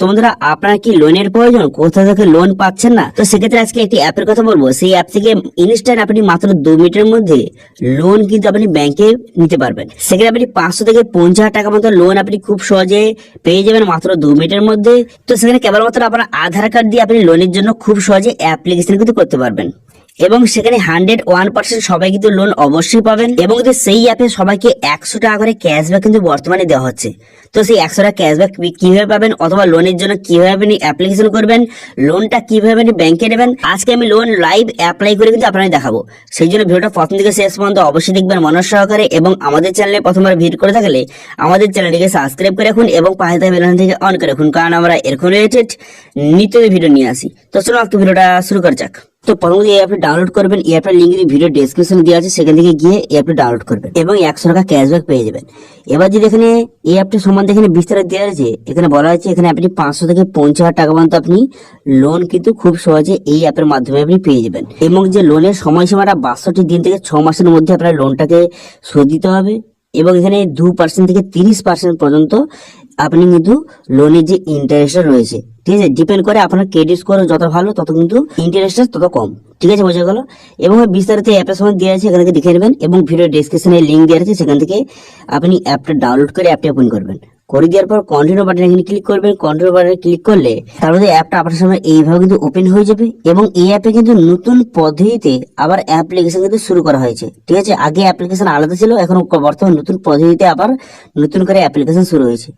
তো আপনার কি লোনের প্রয়োজন? কোথা থেকে লোন পাচ্ছেন না? তো সেক্ষেত্রে আজকে একটি অ্যাপের কথা বলব। সেই অ্যাপ থেকে ইনস্ট্যান্ট আপনি মাত্র দু মিনিটের মধ্যে লোন কিন্তু আপনি ব্যাংকে নিতে পারবেন। সেখানে আপনি পাঁচশো থেকে পঞ্চাশ হাজার টাকা মতো লোন আপনি খুব সহজে পেয়ে যাবেন মাত্র দু মিনিটের মধ্যে। তো সেখানে কেবলমাত্র আপনার আধার কার্ড দিয়ে আপনি লোনের জন্য খুব সহজে অ্যাপ্লিকেশন কিন্তু করতে পারবেন। এবং সেখানে হান্ড্রেড ওয়ান পার্সেন্ট সবাই কিন্তু লোন অবশ্যই পাবেন এবং কিন্তু সেই অ্যাপে সবাইকে একশো টাকা করে ক্যাশব্যাক কিন্তু বর্তমানে দেওয়া হচ্ছে। তো সেই একশো টাকা ক্যাশব্যাক কীভাবে পাবেন অথবা লোনের জন্য কীভাবে আপনি অ্যাপ্লিকেশন করবেন লোনটা কীভাবে আপনি ব্যাংকে নেবেন, আজকে আমি লোন লাইভ অ্যাপ্লাই করে কিন্তু আপনাকে দেখাবো। সেই জন্য ভিডিওটা প্রথম থেকে শেষ পর্যন্ত অবশ্যই দেখবেন মনোজ সহকারে এবং আমাদের চ্যানেলে প্রথমবার ভিড় করে থাকলে আমাদের চ্যানেলটিকে সাবস্ক্রাইব করে রাখুন এবং পাশে থাকা বেলন থেকে অন করে রাখুন। কারণ আমরা এরকম রিলেটেড নিত্য ভিডিও নিয়ে আসি। তো চলো একটু ভিডিওটা শুরু করা যাক। তো প্রথমত এই অ্যাপটা ডাউনলোড করবেন। এই অ্যাপটার লিঙ্ক ভিডিও ডেসক্রিপশনে দেওয়া আছে, সেখান থেকে গিয়ে এই অ্যাপটা ডাউনলোড করবেন এবং একশো টাকা ক্যাশব্যাক পেয়ে যাবেন। এবার যদি এখানে এই অ্যাপটা সম্বন্ধে এখানে বিস্তারিত দেওয়া আছে, এখানে বলা হয়েছে এখানে আপনি পাঁচশো থেকে পঞ্চাশ হাজার টাকা পর্যন্ত আপনি লোন কিন্তু খুব সহজে এই অ্যাপের মাধ্যমে আপনি পেয়ে যাবেন। এবং যে লোনের সময়সীমাটা বাষট্টি দিন থেকে ছ মাসের মধ্যে আপনার লোনটাকে শোধ দিতে হবে। এবং এখানে দু পার্সেন্ট থেকে তিরিশ পার্সেন্ট পর্যন্ত আপনি কিন্তু লোনের যে ইন্টারেস্টটা রয়েছে, ঠিক আছে? ডিপেন্ড করে আপনার ক্রেডিট স্কোর যত ভালো, তত কিন্তু ইন্টারেস্টটা তত কম, ঠিক আছে বোঝা গেল? এবং বিস্তারিত অ্যাপের সময় দেওয়া আছে, এখান থেকে দেখে নেবেন এবং ভিডিও ডিসক্রিপশনে লিঙ্ক দেওয়া আছে, সেখান থেকে আপনি অ্যাপটা ডাউনলোড করে অ্যাপটি ওপেন করবেন। করে দেওয়ার পর কন্টিনিউ বাটন এখানে ক্লিক করবেন। কন্টিনিউ বাটনে ক্লিক করলে তারপরে অ্যাপটা আপনার সামনে এইভাবে কিন্তু ওপেন হয়ে যাবে এবং এই অ্যাপে কিন্তু নতুন পদ্ধতিতে আবার অ্যাপ্লিকেশন কিন্তু শুরু করা হয়েছে। ঠিক আছে? আগে অ্যাপ্লিকেশন আলাদা ছিল, এখন বর্তমানে নতুন পদ্ধতিতে আবার নতুন করে অ্যাপ্লিকেশন শুরু হয়েছে।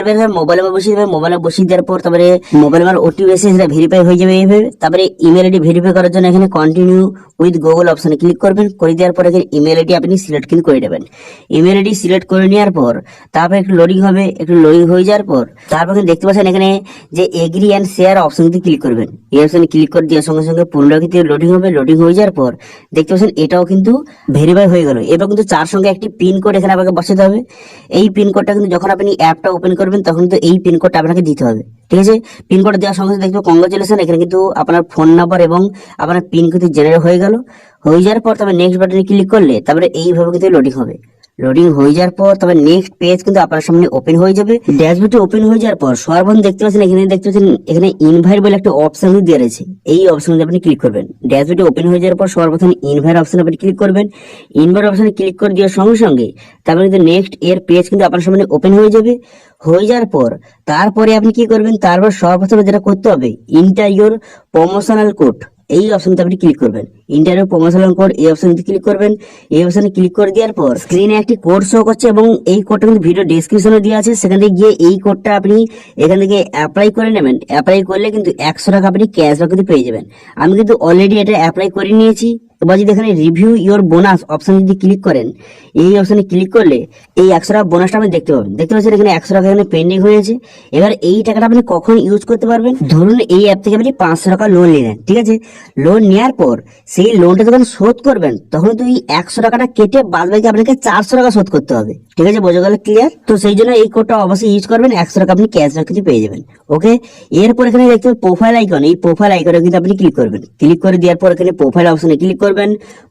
এবার মোবাইলে বসিয়ে দেবে মোবাইলে বসিয়ে দেওয়ার পর তারপরে মোবাইল ওটিপি এসে সেটা ভেরিফাই হয়ে যাবে এইভাবে। তারপরে ইমেল আইডি ভেরিফাই করার জন্য এখানে কন্টিনিউ উইথ গুগল ক্লিক করবেন। করে দেওয়ার পর এখানে ইমেল আইডি আপনি সিলেক্ট কিন্তু করে দেবেন ইমেল আইডি সিলেক্ট করে নেওয়ার পর তারপর একটু লোডিং হবে, একটু লোডিং হয়ে যাওয়ার পর তারপর দেখতে পাচ্ছেন এখানে যে এগ্রি অ্যান্ড শেয়ার অপশন কিন্তু ক্লিক করবেন। এই ক্লিক করে দেওয়ার সঙ্গে সঙ্গে পুনরায় কিন্তু লোডিং হবে লোডিং হয়ে যাওয়ার পর দেখতে পাচ্ছেন এটাও কিন্তু ভেরিফাই হয়ে গেল। এবার কিন্তু চার সঙ্গে একটি পিন কোড এখানে আপনাকে বসাতে হবে। এই পিন কোডটা কিন্তু যখন আপনি অ্যাপটা ওপেন করবেন, তখন তো এই পিন কোডটা আপনাকে দিতে হবে। ঠিক আছে? পিন কোড দেওয়ার সঙ্গে সঙ্গে দেখব কংগ্রেচুলেশন এখানে কিন্তু আপনার ফোন নাম্বার এবং আপনার পিন কিন্তু জেনারেট হয়ে গেল। হয়ে যাওয়ার পর তারপরে নেক্সট বাটনে ক্লিক করলে তারপরে এইভাবে কিন্তু লোডিং হবে। লোডিং হয়ে যাওয়ার পর, তবে নেক্সট পেজ কিন্তু আপনার সামনে ওপেন হয়ে যাবে। ড্যাশবোর্ডে ওপেন হয়ে যাওয়ার পর সর্বন দেখতে পাচ্ছেন, এখানে দেখতে পাচ্ছেন, এখানে ইনভাইট বলে একটা অপশন দেওয়া রয়েছে। এই অপশনে আপনি ক্লিক করবেন। ড্যাশবোর্ডে ওপেন হয়ে যাওয়ার পর, সর্বপ্রথম ইনভাইট অপশনে আপনি ক্লিক করবেন। ইনভাইট অপশনে ক্লিক করে দেওয়ার সঙ্গে সঙ্গে তারপরে কিন্তু নেক্সট এর পেজ কিন্তু আপনার সামনে ওপেন হয়ে যাবে। হয়ে যাওয়ার পর, তারপরে আপনি কি করবেন? তারপর সর্বপ্রথমে যেটা করতে হবে ইন্টার ইউর প্রমোশনাল কোড এই অপশনটা আপনি ক্লিক করবেন। ইন্টারভিউ প্রমোশনাল কোড এই অপশনটি ক্লিক করবেন। এই অপশনে ক্লিক করে দেওয়ার পর স্ক্রিনে একটি কোড শো করছে এবং এই কোডটা কিন্তু ভিডিও ডেসক্রিপশনে দেওয়া আছে। সেখান থেকে গিয়ে এই কোডটা আপনি এখান থেকে অ্যাপ্লাই করে নেবেন। অ্যাপ্লাই করলে কিন্তু একশো টাকা আপনি ক্যাশব্যাক কিন্তু পেয়ে যাবেন। আমি কিন্তু অলরেডি এটা অ্যাপ্লাই করে নিয়েছি। এবার যদি এখানে রিভিউ ইওর বোনাস অপশন যদি ক্লিক করেন, এই অপশনে ক্লিক করলে এই একশো টাকা বোনাসটা আপনি দেখতে পাবেন। দেখতে পাচ্ছেন এখানে একশো টাকা এখানে পেন্ডিং হয়েছে। এবার এই টাকাটা আপনি কখন ইউজ করতে পারবেন? ধরুন এই অ্যাপ থেকে আপনি পাঁচশো টাকা লোন নিলেন, ঠিক আছে? লোন নেওয়ার পর সেই লোনটা যখন শোধ করবেন, তখন তো এই একশো টাকাটা কেটে বাদ বাকি আপনাকে চারশো টাকা শোধ করতে হবে, ঠিক আছে? বোঝা গেল ক্লিয়ার তো সেই জন্য এই কোডটা অবশ্যই ইউজ করবেন, একশো টাকা আপনি ক্যাশব্যাক কিছু পেয়ে যাবেন ওকে এরপর এখানে দেখতে প্রোফাইল আইকন এই প্রোফাইল আইকনে কিন্তু আপনি ক্লিক করবেন। ক্লিক করে দেওয়ার পর এখানে প্রোফাইল অপশনে ক্লিক করবেন।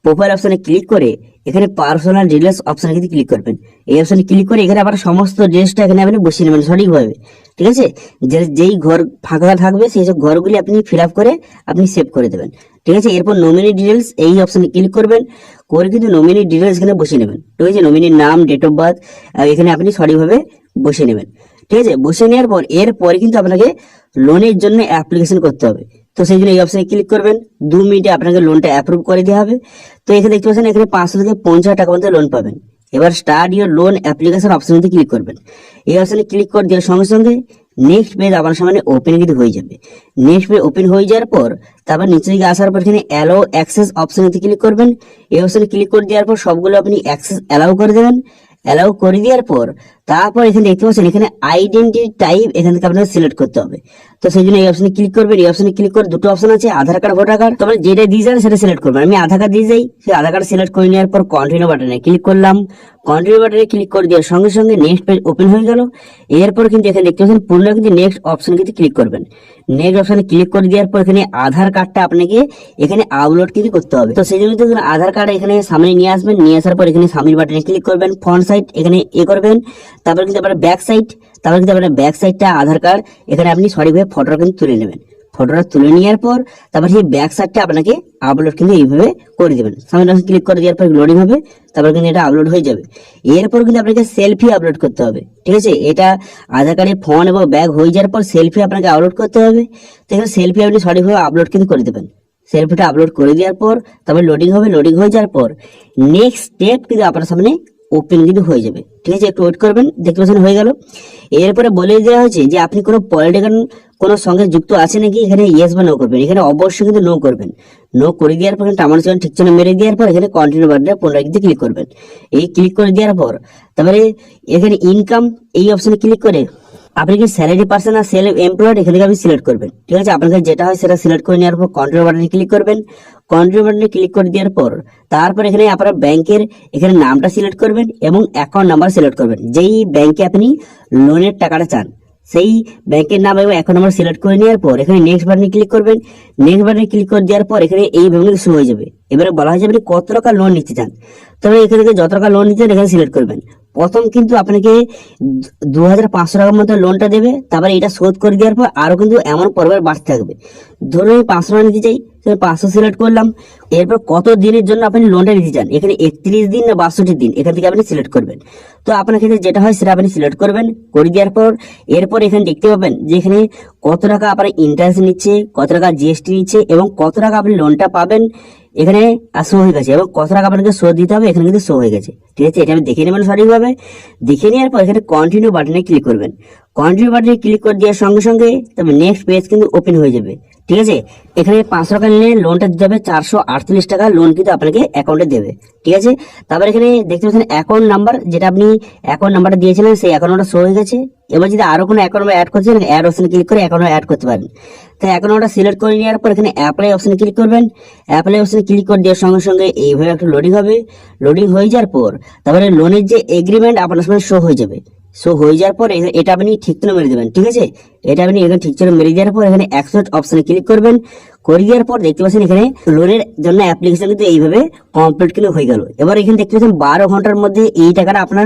প্রোফাইল অপশনে ক্লিক করে এখানে পার্সোনাল ডিটেলস অপশনে কিন্তু ক্লিক করবেন। এই অপশনে ক্লিক করে এখানে আবার সমস্ত ড্রেসটা এখানে আপনি বসিয়ে নেবেন সঠিকভাবে। ঠিক আছে? যে, যেই ঘর ফাঁকা থাকবে, সেই সব ঘরগুলি আপনি ফিল করে আপনি সেভ করে দেবেন। ঠিক আছে? এরপর নমিনি ডিটেলস এই অপশনে ক্লিক করবেন, করে কিন্তু নমিনি ডিটেলস এখানে বসিয়ে নেবেন। ঠিক আছে? নমিনির নাম ডেট অফ বার্থ এখানে আপনি সঠিকভাবে বসিয়ে নেবেন। ঠিক আছে? বসে নেওয়ার পর, এরপরে কিন্তু আপনাকে লোনের জন্য অ্যাপ্লিকেশন করতে হবে। তো সেই জন্য এই অপশনে ক্লিক করবেন। দু মিনিটে আপনাকে লোনটা অ্যাপ্রুভ করে দেওয়া হবে। তো এখানে দেখতে পাচ্ছেন, এখানে পাঁচশো থেকে পঞ্চাশ টাকা পর্যন্ত লোন পাবেন। এবার স্টার্ট ইউর লোন অ্যাপ্লিকেশন অপশনে ক্লিক করবেন। এই অপশনে ক্লিক করে দেওয়ার সঙ্গে সঙ্গে নেক্সট পেজ আপনার সামনে ওপেন কিন্তু হয়ে যাবে। নেক্সট পেজ ওপেন হয়ে যাওয়ার পর, তারপর নিচে দিকে আসার পর এখানে অ্যালো অ্যাক্সেস অপশনে ক্লিক করবেন। এই অপশনে ক্লিক করে দেওয়ার পর সবগুলো আপনি অ্যাক্সেস অ্যালাউ করে দেবেন। অ্যালাউ করে দেওয়ার পর, তারপর এখানে দেখতে পাচ্ছেন এখানে আইডেন্টি টাইপ এখান থেকে আপনাকে সিলেক্ট করতে হবে। তো সেই জন্য এই অপশনে ক্লিক করবেন, এই অপশনে ক্লিক করে দুটো অপশন আছে, আধার কার্ড ভোটার কার্ড। তবে যেটা দিয়ে যান সেটা সিলেক্ট করবেন। আমি আধার কার্ড দিয়ে যাই, সেই আধার কার্ড সিলেক্ট করে নেওয়ার পর কন্টিনিউ বাটনে ক্লিক করলাম। কন্টিনিউ বাটনে ক্লিক করে দেওয়ার সঙ্গে সঙ্গে নেক্সট পেজ ওপেন হয়ে গেল। এরপর কিন্তু এখানে দেখতে পাচ্ছেন পুনরায় কিন্তু নেক্সট অপশন কিন্তু ক্লিক করবেন। নেক্সট অপশনে ক্লিক করে দেওয়ার পর এখানে আধার কার্ডটা আপনাকে এখানে আপলোড কিন্তু করতে হবে। তো সেই জন্য দেখুন আধার কার্ড এখানে সামনে নিয়ে আসবেন, নিয়ে আসার পর এখানে সামনের বাটনে ক্লিক করবেন ফ্রন্ট সাইড এখানে এ করবেন, তারপর কিন্তু আপনার ব্যাক সাইড তারপর কিন্তু আপনার ব্যাক সাইডটা আধার কার্ড এখানে আপনি সঠিকভাবে ফটোটা কিন্তু তুলে নেবেন। ফটোটা তুলে নেওয়ার পর, তারপর সেই ব্যাক সাইডটা আপনাকে আপলোড কিন্তু এইভাবে করে দেবেন। সামনে ক্লিক করে দেওয়ার পর লোডিং হবে, তারপর কিন্তু এটা আপলোড হয়ে যাবে। এরপর কিন্তু আপনাকে সেলফি আপলোড করতে হবে, ঠিক আছে? এটা আধার কার্ডের ফোন এবং ব্যাগ হয়ে যাওয়ার পর সেলফি আপনাকে আপলোড করতে হবে। তো এখানে সেলফি আপনি সঠিকভাবে আপলোড কিন্তু করে দেবেন। সেলফিটা আপলোড করে দেওয়ার পর, তারপর লোডিং হবে লোডিং হয়ে যাওয়ার পর নেক্সট স্টেপ কিন্তু আপনার সামনে ওপেন কিন্তু হয়ে যাবে, ঠিক আছে? একটু ওয়েট করবেন, দেখতে পাচ্ছেন হয়ে গেল। এরপরে বলে দেওয়া হয়েছে যে, আপনি কোনো পলিটিক্যাল কোনো সঙ্গে যুক্ত আছে নাকি? এখানে ইয়েস বা নো করবেন। এখানে অবশ্যই কিন্তু নো করবেন। নো করে দেওয়ার পর টামার চিহ্ন ঠিক চিহ্ন মেরে দেওয়ার পর এখানে কন্টিনিউ বাটনে পুনরায় কিন্তু ক্লিক করবেন। এই ক্লিক করে দেওয়ার পর, তারপরে এখানে ইনকাম এই অপশনে ক্লিক করে আপনি কি স্যালারি পার্সন আর সেলফ এমপ্লয়েড এখান থেকে আপনি সিলেক্ট করবেন। ঠিক আছে? আপনার কাছে যেটা হয় সেটা সিলেক্ট করে নেওয়ার পর কন্ট্রোল বাটনে ক্লিক করবেন। কন্ট্রোল বাটনে ক্লিক করে দেওয়ার পর, তারপর এখানে আপনার ব্যাংকের এখানে নামটা সিলেক্ট করবেন এবং অ্যাকাউন্ট নাম্বার সিলেক্ট করবেন। যেই ব্যাংকে আপনি লোনের টাকাটা চান সেই ব্যাংকের নাম এবং এখন আমরা সিলেক্ট করে নেওয়ার পর এখানে নেক্সট বাটনে ক্লিক করবেন। নেক্সট বাটনে ক্লিক করে দেওয়ার পর এখানে এই ভেবে শুরু হয়ে যাবে। এবারে বলা হয়েছে আপনি কত টাকা লোন নিতে চান। তবে এখানে থেকে যত টাকা লোন নিতে চান এখানে সিলেক্ট করবেন। প্রথম কিন্তু আপনাকে দু হাজার পাঁচশো টাকার মতো লোনটা দেবে। তারপরে এটা শোধ করে দেওয়ার পর আরও কিন্তু এমন পরবার বাড়তে থাকবে। ধরুন আমি পাঁচশো টাকা নিতে চাই, তাহলে পাঁচশো সিলেক্ট করলাম। এরপর কত দিনের জন্য আপনি লোনটা নিতে চান? এখানে একত্রিশ দিন না বাষট্টি দিন? এখান থেকে আপনি সিলেক্ট করবেন। তো আপনার ক্ষেত্রে যেটা হয় সেটা আপনি সিলেক্ট করবেন। করে দেওয়ার পর, এরপর এখানে দেখতে পাবেন যে এখানে কত টাকা আপনার ইন্টারেস্ট নিচ্ছে, কত টাকা জিএসটি নিচ্ছে এবং কত টাকা আপনি লোনটা পাবেন। এখানে শো হয়ে গেছে এবং কত টাকা আপনাকে শো দিতে হবে, এখানে কিন্তু শো হয়ে গেছে। ঠিক আছে? এটা আপনি দেখে নেবেন সঠিকভাবে। দেখে নেওয়ার পর এখানে কন্টিনিউ বাটনে ক্লিক করবেন। কন্টিনিউ বাটনে ক্লিক করে দেওয়ার সঙ্গে সঙ্গে তবে নেক্সট পেজ কিন্তু ওপেন হয়ে যাবে। ঠিক আছে? এখানে পাঁচশো টাকা নিলে লোনটা দিতে হবে, চারশো আটচল্লিশ টাকা লোন কিন্তু আপনাকে অ্যাকাউন্টে দেবে। ঠিক আছে? তারপর এখানে দেখতে পাচ্ছেন অ্যাকাউন্ট নাম্বার যেটা আপনি অ্যাকাউন্ট নাম্বারটা দিয়েছিলেন, সেই অ্যাকাউন্ট নাম্বার শো হয়ে গেছে। এবার যদি আরও কোনো অ্যাকাউন্ট অ্যাড করতে চান অ্যাড অপশনে ক্লিক করে অ্যাকাউন্ট অ্যাড করতে পারেন। তাই অ্যাকাউন্ট নাম্বারটা সিলেক্ট করে নেওয়ার পর এখানে অ্যাপ্লাই অপশনে ক্লিক করবেন। অ্যাপ্লাই অপশনে ক্লিক করে দেওয়ার সঙ্গে সঙ্গে এইভাবে একটা লোডিং হবে। লোডিং হয়ে যাওয়ার পর তারপরে লোনের যে এগ্রিমেন্ট আপনার সামনে শো হয়ে যাবে। শো হয়ে যাওয়ার পর এটা আপনি ঠিক করে মেরে দেবেন, ঠিক আছে? এটা আপনি এখানে ঠিক করে মেরে দেওয়ার পর এখানে অ্যাকসেপ্ট অপশনে ক্লিক করবেন। করে দেওয়ার পর দেখতে পাচ্ছেন এখানে লোনের জন্য অ্যাপ্লিকেশন কিন্তু এইভাবে কমপ্লিট কিন্তু হয়ে গেল। এবার এখানে দেখতে পাচ্ছেন বারো ঘণ্টার মধ্যে এই টাকাটা আপনার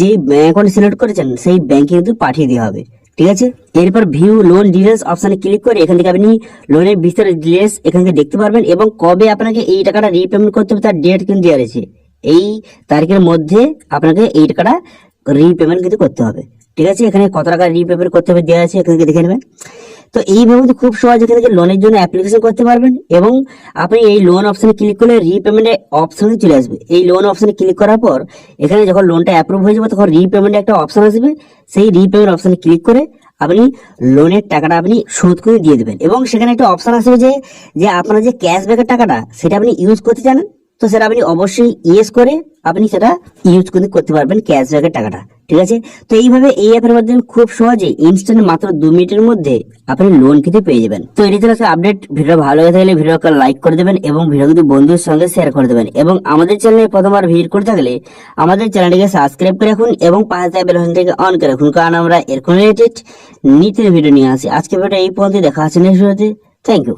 যে ব্যাংক অ্যাকাউন্ট সিলেক্ট করেছেন, সেই ব্যাংকে কিন্তু পাঠিয়ে দেওয়া হবে, ঠিক আছে? এরপর ভিউ লোন ডিটেলস অপশনে ক্লিক করে এখান থেকে আপনি লোনের বিস্তারিত ডিটেলস এখান থেকে দেখতে পারবেন এবং কবে আপনাকে এই টাকাটা রিপেমেন্ট করতে হবে তার ডেট কিন্তু দেওয়া রয়েছে। এই তারিখের মধ্যে আপনাকে এই টাকাটা রিপেমেন্ট কিন্তু করতে হবে। ঠিক আছে? এখানে কত টাকা রিপেমেন্ট করতে হবে দেওয়া আছে, এখান দেখে নেবেন। তো এইভাবে কিন্তু খুব সহজ এখান থেকে লোনের জন্য অ্যাপ্লিকেশন করতে পারবেন এবং আপনি এই লোন অপশনে ক্লিক করলে রিপেমেন্টের অপশনে চলে আসবে। এই লোন অপশনে ক্লিক করার পর এখানে যখন লোনটা অ্যাপ্রুভ হয়ে যাবে, তখন রিপেমেন্টের একটা অপশন আসবে। সেই রিপেমেন্ট অপশনে ক্লিক করে আপনি লোনের টাকাটা আপনি শোধ করে দিয়ে দেবেন। এবং সেখানে একটা অপশন আসবে যে যে আপনার যে ক্যাশব্যাকের টাকাটা, সেটা আপনি ইউজ করতে চান তো সেটা আপনি অবশ্যই ইয়েস করে আপনি সেটা ইউজ কিন্তু করতে পারবেন ক্যাশব্যাকের টাকাটা, ঠিক আছে? তো এইভাবে এই অ্যাপের মাধ্যমে খুব সহজে ইনস্ট্যান্ট মাত্র দু মিনিটের মধ্যে আপনি লোন কিন্তু পেয়ে যাবেন। তো এটি ছিল আপডেট ভিডিও ভালো লেগে থাকলে ভিডিওকে লাইক করে দেবেন এবং ভিডিও কিন্তু বন্ধুর সঙ্গে শেয়ার করে দেবেন। এবং আমাদের চ্যানেলে প্রথমবার ভিজিট করে থাকলে আমাদের চ্যানেলটিকে সাবস্ক্রাইব করে রাখুন এবং পাশে থাকা বেল থেকে অন করে রাখুন, কারণ আমরা এরকম রিলেটেড নিত্য ভিডিও নিয়ে আসি। আজকে ভিডিও এই পর্যন্ত দেখা আছে নেক্সট ভিডিওতে থ্যাংক ইউ